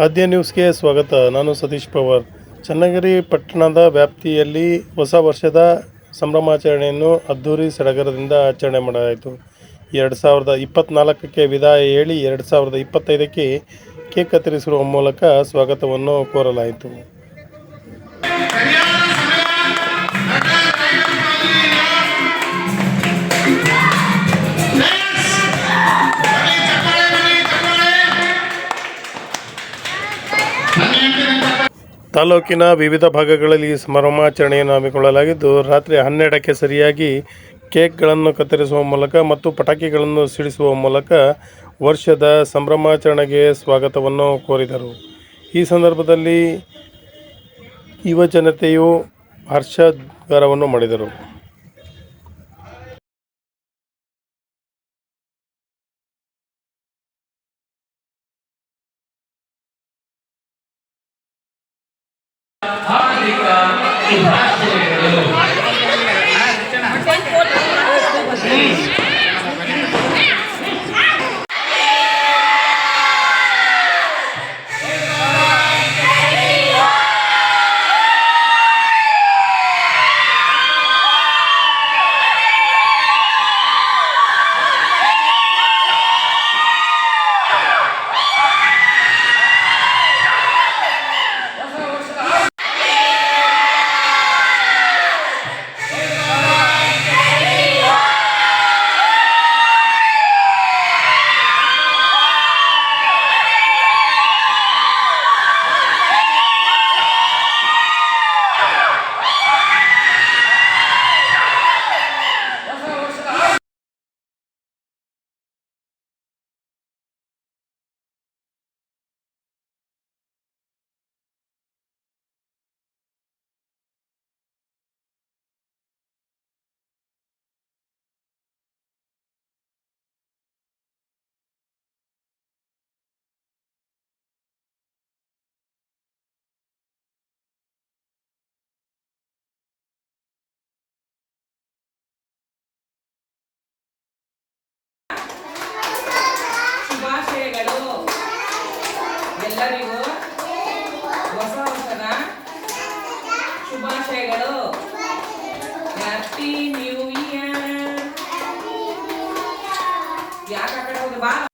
ಆದ್ಯ ನ್ಯೂಸ್ಗೆ ಸ್ವಾಗತ. ನಾನು ಸತೀಶ್ ಪವಾರ್. ಚನ್ನಗಿರಿ ಪಟ್ಟಣದ ವ್ಯಾಪ್ತಿಯಲ್ಲಿ ಹೊಸ ವರ್ಷದ ಸಂಭ್ರಮಾಚರಣೆಯನ್ನು ಅದ್ಧೂರಿ ಸಡಗರದಿಂದ ಆಚರಣೆ ಮಾಡಲಾಯಿತು. ಎರಡು ಸಾವಿರದ ಇಪ್ಪತ್ತ್ನಾಲ್ಕಕ್ಕೆ ವಿದಾಯ ಹೇಳಿ ಎರಡು ಸಾವಿರದ ಇಪ್ಪತ್ತೈದಕ್ಕೆ ಕೇಕ್ ಕತ್ತರಿಸುವ ಮೂಲಕ ಸ್ವಾಗತವನ್ನು ಕೋರಲಾಯಿತು. ತಾಲೂಕಿನ ವಿವಿಧ ಭಾಗಗಳಲ್ಲಿ ಈ ಸಂಭ್ರಮಾಚರಣೆಯನ್ನು ಹಮ್ಮಿಕೊಳ್ಳಲಾಗಿದ್ದು, ರಾತ್ರಿ ಹನ್ನೆರಡಕ್ಕೆ ಸರಿಯಾಗಿ ಕೇಕ್ಗಳನ್ನು ಕತ್ತರಿಸುವ ಮೂಲಕ ಮತ್ತು ಪಟಾಕಿಗಳನ್ನು ಸಿಡಿಸುವ ಮೂಲಕ ವರ್ಷದ ಸಂಭ್ರಮಾಚರಣೆಗೆ ಸ್ವಾಗತವನ್ನು ಕೋರಿದರು. ಈ ಸಂದರ್ಭದಲ್ಲಿ ಯುವ ಜನತೆಯು ಹರ್ಷದ್ಗಾರವನ್ನು ಮಾಡಿದರು. いマジで ಎಲ್ಲರಿಗೂ ಹೊಸ ವರ್ಷದ ಶುಭಾಶಯಗಳು. ಹ್ಯಾಪಿ ನ್ಯೂ ಇಯರ್ ಯಾಕೆ ಆ ಕಡೆ ಹೋಗಿ ಬಾ?